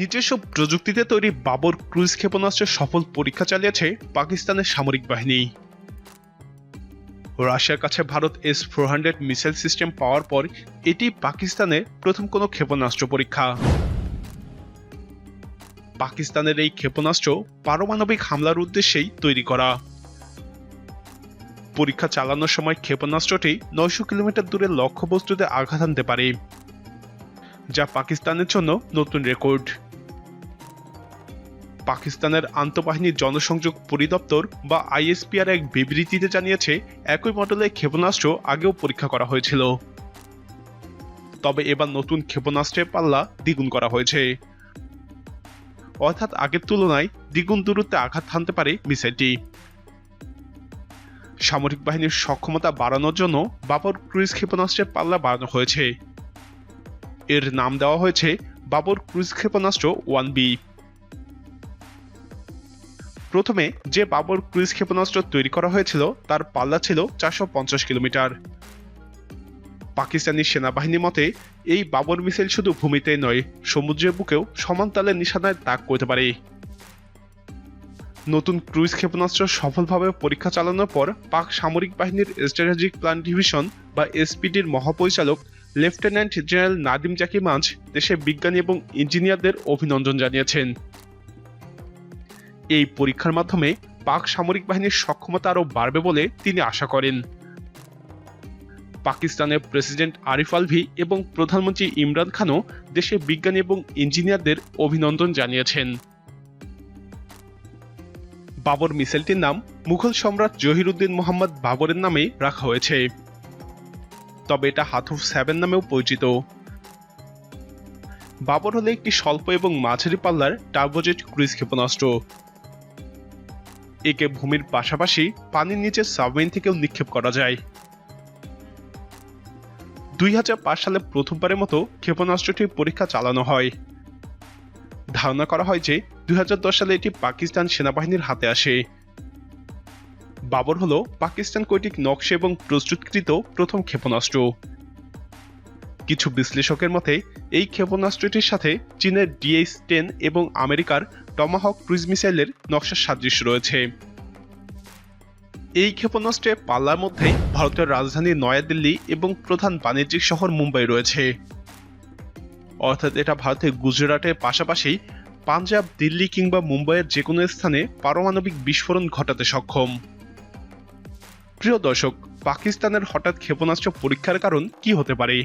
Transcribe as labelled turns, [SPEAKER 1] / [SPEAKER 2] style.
[SPEAKER 1] নিজস্ব প্রযুক্তিতে তৈরি বাবর ক্রুজ ক্ষেপণাস্ত্রের সফল পরীক্ষা চালিয়েছে পাকিস্তানের সামরিক বাহিনী। রাশিয়ার কাছে Bharat S four hundred missile system পাওয়ার পর এটি পাকিস্তানের প্রথম কোনো ক্ষেপণাস্ত্র পরীক্ষা। পাকিস্তানের এই ক্ষেপণাস্ত্র পারমাণবিক হামলার উদ্দেশ্যেই তৈরি করা। পরীক্ষা চালানোর সময় ক্ষেপণাস্ত্রটি নয়শো কিলোমিটার দূরে লক্ষ্যবস্তুতে আঘাত আনতে পারে, যা পাকিস্তানের জন্য নতুন রেকর্ড। পাকিস্তানের আন্তঃবাহিনীর জনসংযোগ পরিদপ্তর বা আইএসপিআর এক বিবৃতিতে জানিয়েছে, একই মডেলের ক্ষেপণাস্ত্র আগেও পরীক্ষা করা হয়েছিল। তবে এবার নতুন ক্ষেপণাস্ত্রের পাল্লা দ্বিগুণ করা হয়েছে। অর্থাৎ আগের তুলনায় দ্বিগুণ দূরত্বে আঘাত হানতে পারে মিসাইলটি। সামরিক বাহিনীর সক্ষমতা বাড়ানোর জন্য বাবর ক্রুইজ ক্ষেপণাস্ত্রের পাল্লা বাড়ানো হয়েছে। এর নাম দেওয়া হয়েছে বাবর ক্রুইজ ক্ষেপণাস্ত্র ওয়ান বি। প্রথমে যে বাবর ক্রুইজ ক্ষেপণাস্ত্র তৈরি করা হয়েছিল, তার পাল্লা ছিল চারশো পঞ্চাশ কিলোমিটার। পাকিস্তানি সেনাবাহিনী মতে, এই বাবর মিসাইল শুধু ভূমিতে নয়, সমুদ্রের বুকেও সমান তালে নিশানায় তাক করতে পারে। নতুন ক্রুইজ ক্ষেপণাস্ত্র সফলভাবে পরীক্ষা চালানোর পর, পাক সামরিক বাহিনীর স্ট্র্যাটেজিক প্ল্যান ডিভিশন বা এসপিডির মহাপরিচালক, লেফটেন্যান্ট জেনারেল নাদিম জাকি মাঝ দেশের বিজ্ঞানী এবং ইঞ্জিনিয়ারদের অভিনন্দন জানিয়েছেন। এই পরীক্ষার মাধ্যমে পাক সামরিক বাহিনীর সক্ষমতা আরও বাড়বে বলে তিনি আশা করেন। পাকিস্তানের প্রেসিডেন্ট আরিফ আলভি এবং প্রধানমন্ত্রী ইমরান খানও দেশের বিজ্ঞানী এবং ইঞ্জিনিয়ারদের অভিনন্দন জানিয়েছেন। বাবর মিসাইলটির নাম মুঘল সম্রাট জহিরুদ্দিন মোহাম্মদ বাবরের নামে রাখা হয়েছে। তবে এটা হাথুফ সেভেন নামেও পরিচিত। বাবর হলে একটি স্বল্প এবং মাঝারি পাল্লার টার্বোজেট ক্রুইজ ক্ষেপণাস্ত্র। একে ভূমির পাশাপাশি পানির নিচে সাবমেরিন থেকেও নিক্ষেপ করা যায়। দুই হাজার পাঁচ সালে প্রথমবারের মতো ক্ষেপণাস্ত্রটির পরীক্ষা চালানো হয়। ধারণা করা হয় যে দুই হাজার দশ সালে এটি পাকিস্তান সেনাবাহিনীর হাতে আসে। বাবর হল পাকিস্তান কর্তৃক নকশা এবং প্রস্তুতকৃত প্রথম ক্ষেপণাস্ত্র। কিছু বিশ্লেষকের মতে এই ক্ষেপণাস্ত্রটির সাথে চীনের ডিএইচ টেন এবং আমেরিকার টমাহক ক্রুইজ মিসাইলের নকশার সাদৃশ্য রয়েছে। এই ক্ষেপণাস্ত্রের পাল্লার মধ্যে ভারতের রাজধানী নয়াদিল্লি এবং প্রধান বাণিজ্যিক শহর মুম্বাই রয়েছে। অর্থাৎ এটা ভারতের গুজরাটের পাশাপাশি পাঞ্জাব, দিল্লি কিংবা মুম্বাইয়ের যে কোনো স্থানে পারমাণবিক বিস্ফোরণ ঘটাতে সক্ষম। প্রিয় দর্শক, পাকিস্তানের হঠাৎ ক্ষেপণাস্ত্র পরীক্ষার কারণ কি হতে পারে?